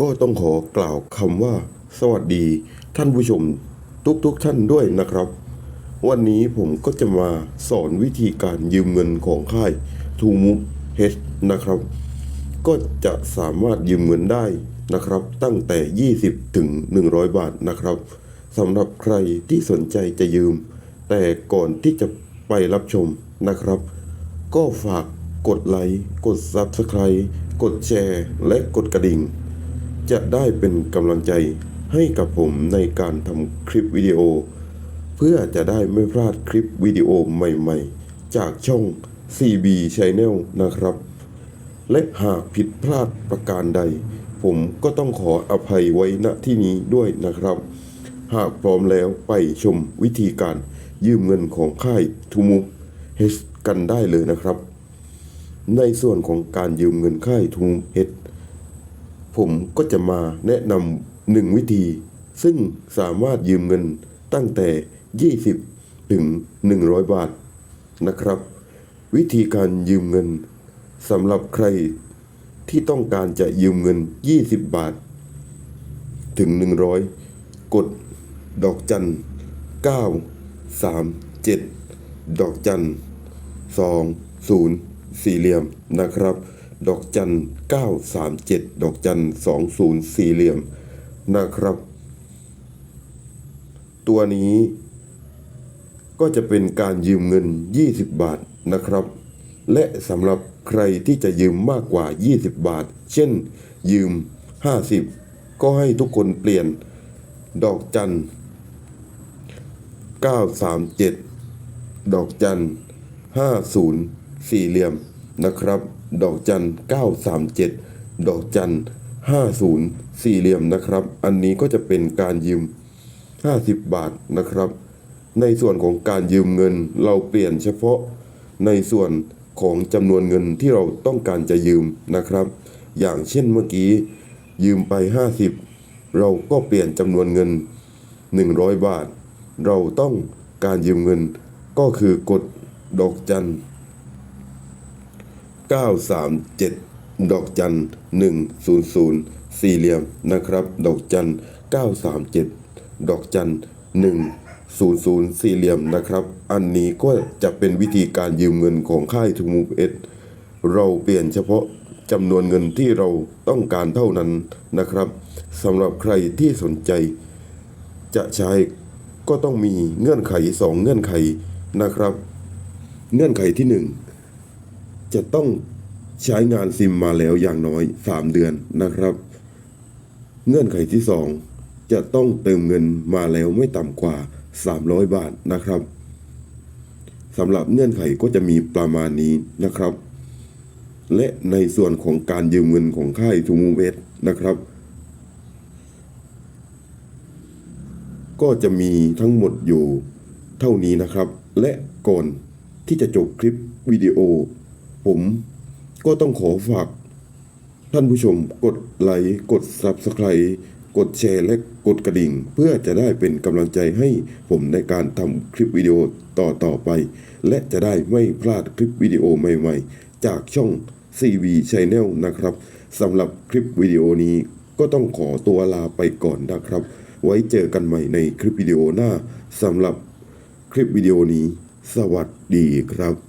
ก็ต้องขอกล่าวคำว่า สวัสดีท่านผู้ชมทุกๆทท่านด้วยนะครับ วันนี้ผมก็จะมาสอนวิธีการยืมเงินของค่ายทูมุกเฮดนะครับ ก็จะสามารถยืมเงินได้นะครับ ตั้งแต่ 20 ถึง 100 บาทนะครับสำหรับใครที่สนใจจะยืม แต่ก่อนที่จะไปรับชมนะครับ ก็ฝากกดไลค์ กด Subscribe กดแชร์ และกดกระดิ่ง จะได้เป็นกำลังใจให้กับผมในการทำคลิปวิดีโอ เพื่อจะได้ไม่พลาดคลิปวิดีโอใหม่ๆ จากช่อง CB Channel นะครับ และหากผิดพลาดประการใด ผมก็ต้องขออภัยไว้ณที่นี้ด้วยนะครับ หากพร้อมแล้วไปชมวิธีการยืมเงินของค่ายทูมุเฮสกันได้เลยนะครับ ในส่วนของการยืมเงินค่ายทูมุเฮด ผมก็จะมาแนะนำหนึ่งวิธี ซึ่งสามารถยืมเงินตั้งแต่ 20 ถึง 100 บาทนะครับ วิธีการยืมเงินสำหรับใครที่ต้องการจะยืมเงิน 20 บาท ถึง 100 กดดอกจัน 9 3 7 ดอกจัน2 0 สี่เหลี่ยมนะครับ ดอกจัน 9 3 7 ดอกจัน 2 0 สี่เหลี่ยมนะครับ ตัวนี้ก็จะเป็นการยืมเงิน 20 บาทนะครับ และสำหรับใครที่จะยืมมากกว่า 20 บาท เช่น ยืม 50 ก็ให้ทุกคนเปลี่ยนดอกจัน 937 ดอกจัน 50 สี่เหลี่ยมนะครับ ดอกจัน 937 ดอกจัน 50 สี่เหลี่ยมนะครับ อันนี้ก็จะเป็นการยืม 50 บาทนะครับ ในส่วนของการยืมเงินเราเปลี่ยนเฉพาะในส่วนของจำนวนเงินที่เราต้องการจะยืมนะครับ อย่างเช่นเมื่อกี้ยืมไป 50 เราก็เปลี่ยนจำนวนเงิน 100 บาท เราต้องการยืมเงินก็คือกดดอกจัน 937 ดอกจัน100 สี่เหลี่ยมนะครับ ดอกจัน937 ดอกจัน100 สี่เหลี่ยมนะครับ อันนี้ก็จะเป็นวิธีการยืมเงินของค่ายทูมูเอสเราเปลี่ยนเฉพาะจำนวนเงินที่เราต้องการเท่านั้นนะครับสำหรับใครที่สนใจ จะใช้ก็ต้องมีเงื่อนไข 2 เงื่อนไขนะครับ เงื่อนไขที่ 1 จะต้องใช้งานซิมมาแล้วอย่างน้อย 3 เดือนนะครับ เงื่อนไขที่ 2 จะต้องเติมเงินมาแล้วไม่ต่ำกว่า 300 บาทนะครับสำหรับเงื่อนไขก็จะมีประมาณนี้นะครับ และในส่วนของการยืมเงินของค่ายทูมูเวสนะครับ ก็จะมีทั้งหมดอยู่เท่านี้นะครับ และก่อนที่จะจบคลิปวิดีโอ ผมก็ต้องขอฝาก ท่านผู้ชมกดไลค์กด Subscribe กดแชร์และกดกระดิ่ง เพื่อจะได้เป็นกำลังใจให้ผมในการทำคลิปวิดีโอต่อต่อไป และจะได้ไม่พลาดคลิปวิดีโอใหม่ๆ จากช่อง CV Channel นะครับสำหรับคลิปวิดีโอนี้ก็ต้องขอตัวลาไปก่อนนะครับ ไว้เจอกันใหม่ในคลิปวิดีโอหน้าสำหรับคลิปวิดีโอนี้ สวัสดีครับ